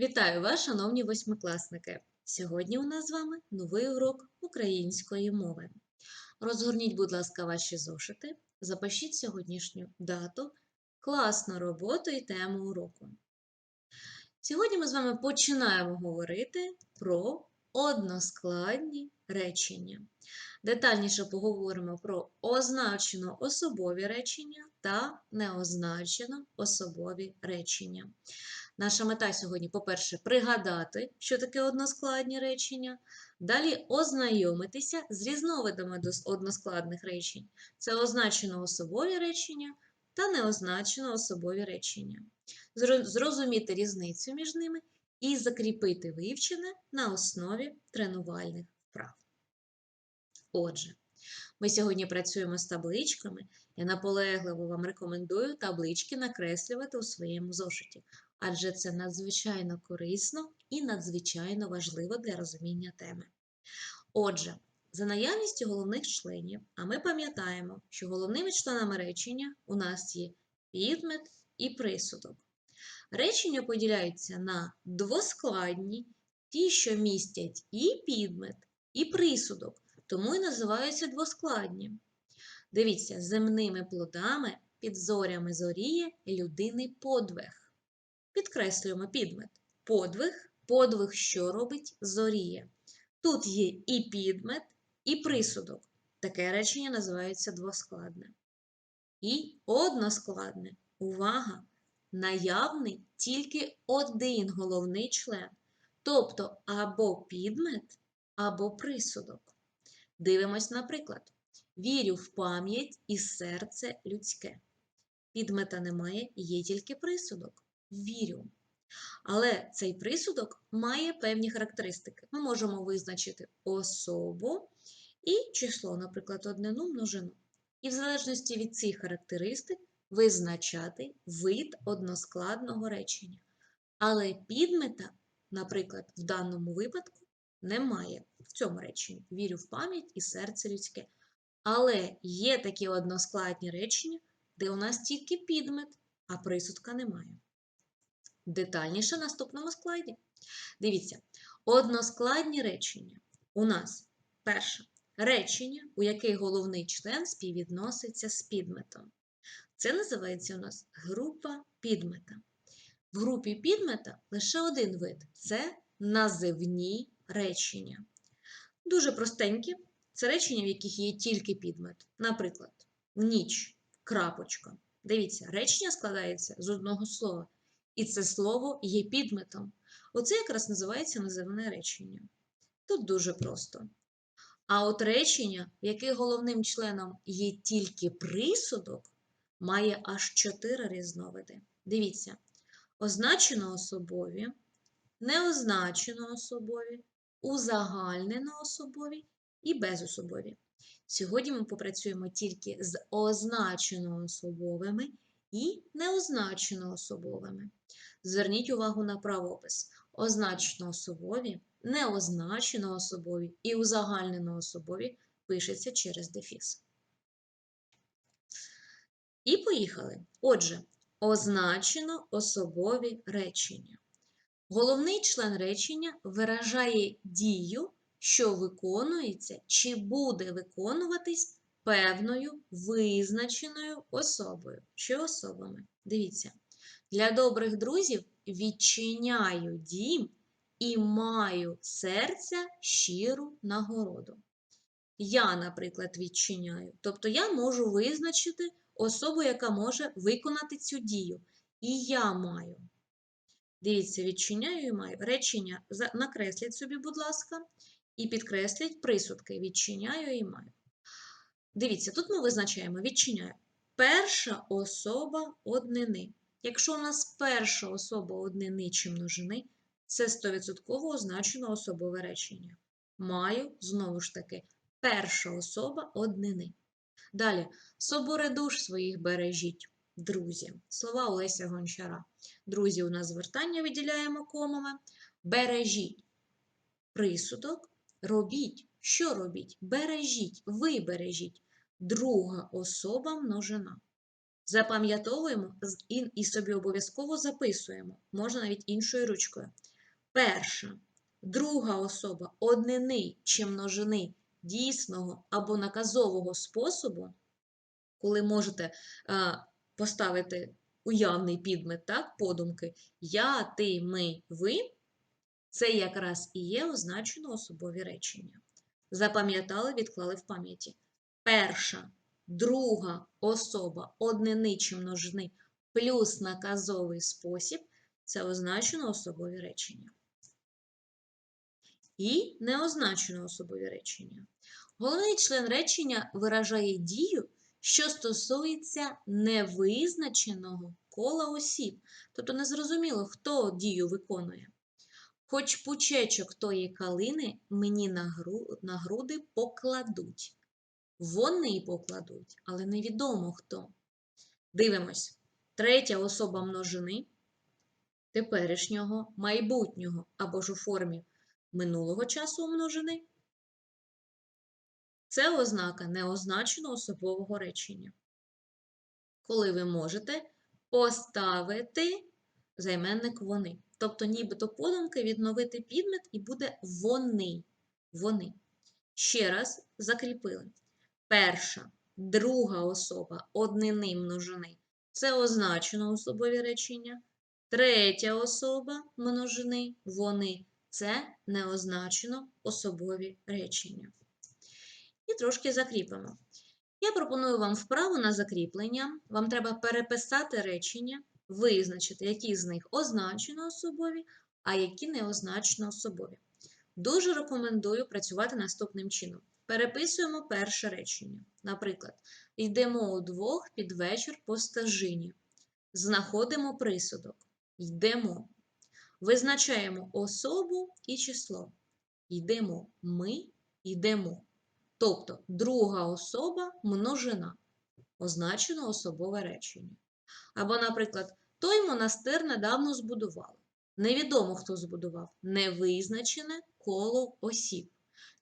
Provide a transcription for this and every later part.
Вітаю вас, шановні восьмикласники! Сьогодні у нас з вами новий урок української мови. Розгорніть, будь ласка, ваші зошити, запишіть сьогоднішню дату, класну роботу і тему уроку. Сьогодні ми з вами починаємо говорити про односкладні речення. Детальніше поговоримо про означено особові речення та неозначено особові речення. Наша мета сьогодні, по-перше, пригадати, що таке односкладні речення. Далі ознайомитися з різновидами односкладних речень. Це означено особові речення та неозначено особові речення. Зрозуміти різницю між ними і закріпити вивчене на основі тренувальних вправ. Отже, ми сьогодні працюємо з табличками. Я наполегливо вам рекомендую таблички накреслювати у своєму зошиті адже це надзвичайно корисно і надзвичайно важливо для розуміння теми. Отже, за наявністю головних членів, а ми пам'ятаємо, що головними членами речення у нас є підмет і присудок. Речення поділяються на двоскладні, ті, що містять і підмет, і присудок, тому і називаються двоскладні. Дивіться, земними плодами під зорями зоріє людини подвиг. Підкреслюємо підмет. Подвиг, подвиг, що робить зоріє. Тут є і підмет, і присудок. Таке речення називається двоскладне. І односкладне. Увага! Наявний тільки один головний член. Тобто або підмет, або присудок. Дивимось, наприклад, вірю в пам'ять і серце людське. Підмета немає, є тільки присудок вірю. Але цей присудок має певні характеристики. Ми можемо визначити особу і число, наприклад, однину множину. І в залежності від цих характеристик визначати вид односкладного речення. Але підмета, наприклад, в даному випадку немає в цьому реченні. Вірю в пам'ять і серце людське. Але є такі односкладні речення, де у нас тільки підмет, а присудка немає. Детальніше в наступному складі. Дивіться, односкладні речення. У нас перше речення, у яке головний член співвідноситься з підметом. Це називається у нас група підмета. В групі підмета лише один вид це називні речення. Дуже простенькі це речення, в яких є тільки підмет. Наприклад, ніч, крапочка. Дивіться, речення складається з одного слова. І це слово є підметом. Оце якраз називається називне речення. Тут дуже просто. А от речення, в яких головним членом є тільки присудок, має аж чотири різновиди. Дивіться, означено особові, неозначено особові, узагальнено особові і безособові. Сьогодні ми попрацюємо тільки з означено особовими і неозначено особовими. Зверніть увагу на правопис. Означено особові, неозначено особові і узагальнено особові пишеться через дефіс. І поїхали. Отже, означено особові речення. Головний член речення виражає дію, що виконується чи буде виконуватись певною визначеною особою. Що особами? Дивіться. Для добрих друзів відчиняю дім і маю серця щиру нагороду. Я, наприклад, відчиняю. Тобто я можу визначити особу, яка може виконати цю дію. І я маю. Дивіться, відчиняю і маю. Речення накреслять собі, будь ласка, і підкреслять присудки. Відчиняю і маю. Дивіться, тут ми визначаємо відчиняю. Перша особа однини. Якщо у нас перша особа однини чи множини, це 100% означено особове речення. Маю, знову ж таки, перша особа однини. Далі, собори душ своїх бережіть, друзі. Слова Олеся Гончара. Друзі, у нас звертання виділяємо комами. Бережіть присудок, робіть. Що робіть? Бережіть, ви бережіть. Друга особа множина. Запам'ятовуємо і собі обов'язково записуємо, можна навіть іншою ручкою. Перша, друга особа однини чи множини дійсного або наказового способу, коли можете а, поставити уявний підмет, так, подумки я, ти, ми, ви, це якраз і є означено особові речення. Запам'ятали, відклали в пам'яті. Перша, друга особа однини чи множини плюс наказовий спосіб це означено особові речення. І неозначено особові речення. Головний член речення виражає дію, що стосується невизначеного кола осіб. Тобто незрозуміло, хто дію виконує. Хоч пучечок тої калини мені на, гру, на груди покладуть. Вони покладуть, але невідомо хто. Дивимось. Третя особа множини теперішнього, майбутнього або ж у формі минулого часу множини. Це ознака неозначеного особового речення. Коли ви можете поставити займенник вони. Тобто, нібито подумки відновити підмет і буде вони. Вони. Ще раз закріпили. Перша, друга особа однини множини це означено особові речення. Третя особа множини вони це неозначено особові речення. І трошки закріпимо. Я пропоную вам вправу на закріплення. Вам треба переписати речення, визначити, які з них означено особові, а які не означено особові. Дуже рекомендую працювати наступним чином. Переписуємо перше речення. Наприклад, йдемо удвох під вечір по стежині. Знаходимо присудок. Йдемо. Визначаємо особу і число. Йдемо ми, йдемо. Тобто друга особа множина, означено особове речення. Або, наприклад, той монастир недавно збудували. Невідомо, хто збудував, невизначене коло осіб.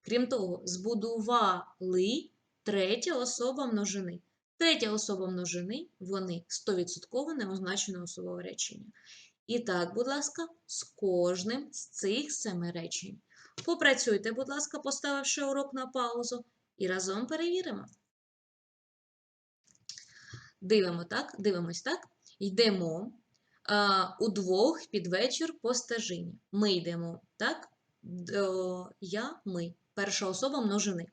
Крім того, збудували третя особа множини. Третя особа множини вони 100% неозначене особове речення. І так, будь ласка, з кожним з цих семи речень. Попрацюйте, будь ласка, поставивши урок на паузу, і разом перевіримо. Дивимо, так? Дивимось, так? Йдемо а, удвох під вечір по стежині. Ми йдемо, так? До, я, ми. Перша особа множини.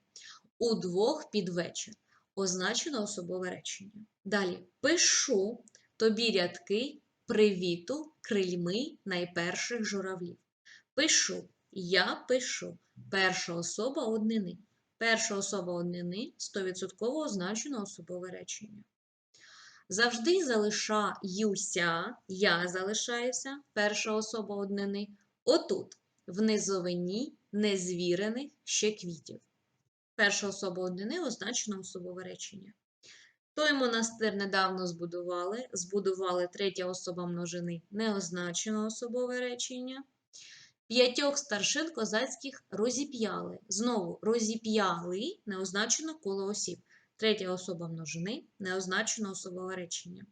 Удвох під вечір. Означено особове речення. Далі пишу тобі рядки привіту крильми найперших журавлів. Пишу, я пишу. Перша особа однини. Перша особа однини 100% означено особове речення. Завжди залишаюся, я залишаюся, перша особа однини. Отут, в низовині незвірених ще квітів. Перша особа однини означено особове речення. Той монастир недавно збудували, збудували третя особа множини неозначено особове речення. П'ятьох старшин козацьких розіп'яли. Знову розіп'яли неозначено коло осіб. Третя особа множини неозначено особове речення.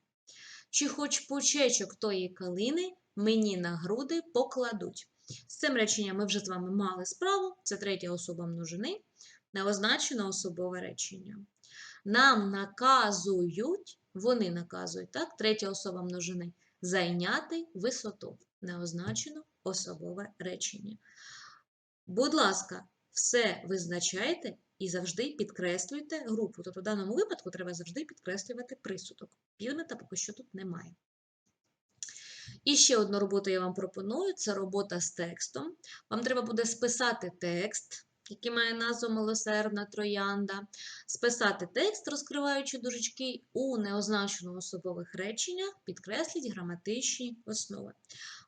Чи хоч пучечок тої калини мені на груди покладуть. З цим реченням ми вже з вами мали справу. Це третя особа множини, неозначено особове речення. Нам наказують, вони наказують, так, третя особа множини, зайняти висоту. Неозначено особове речення. Будь ласка, все визначайте і завжди підкреслюйте групу. Тобто, в даному випадку треба завжди підкреслювати присудок. Підмета поки що тут немає. І ще одну роботу я вам пропоную: це робота з текстом. Вам треба буде списати текст який має назву Милосердна троянда, списати текст, розкриваючи дужечки у неозначено особових реченнях, підкресліть граматичні основи.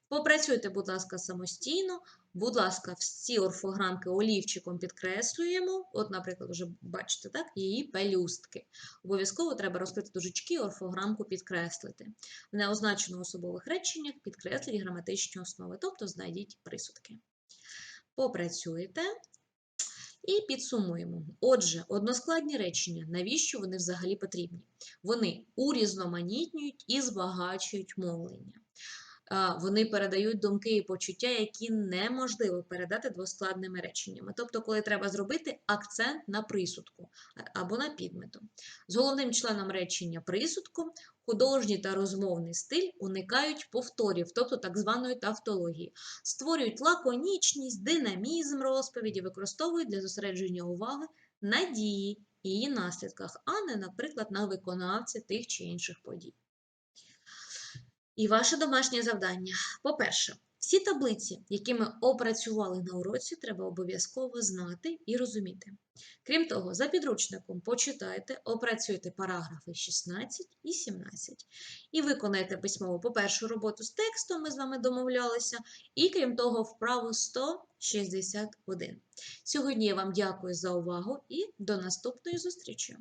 Попрацюйте, будь ласка, самостійно. Будь ласка, всі орфограмки олівчиком підкреслюємо. От, наприклад, вже бачите, так, її пелюстки. Обов'язково треба розкрити дужечки, орфограмку підкреслити. В неозначено особових реченнях підкресліть граматичні основи, тобто знайдіть присудки. Попрацюйте. І підсумуємо. Отже, односкладні речення, навіщо вони взагалі потрібні? Вони урізноманітнюють і збагачують мовлення. Вони передають думки і почуття, які неможливо передати двоскладними реченнями. Тобто, коли треба зробити акцент на присудку або на підмету. З головним членом речення присудку художній та розмовний стиль уникають повторів, тобто так званої тавтології, створюють лаконічність, динамізм розповіді, використовують для зосередження уваги на дії і її наслідках, а не, наприклад, на виконавці тих чи інших подій. І ваше домашнє завдання. По-перше, всі таблиці, які ми опрацювали на уроці, треба обов'язково знати і розуміти. Крім того, за підручником почитайте, опрацюйте параграфи 16 і 17 і виконайте письмово по першу роботу з текстом, ми з вами домовлялися, і крім того, вправу 161. Сьогодні я вам дякую за увагу і до наступної зустрічі!